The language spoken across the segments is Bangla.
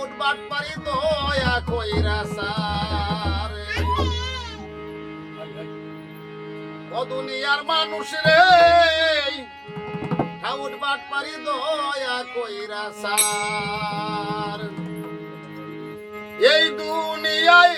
উঠবাট পারি তো কইরা সার। ও দুনিয়ার মানুষ রে উঠবাট পারি দয়া কইরা সার। এই দুনিয়ায়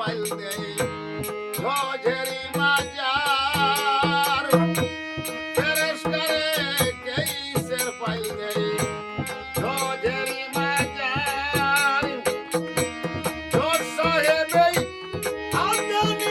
পাইলে ঝরি বাজার ফেরেস্তারে কেইসের পাইলে ঝরি বাজার জোর সাহেব আদানি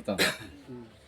부럽다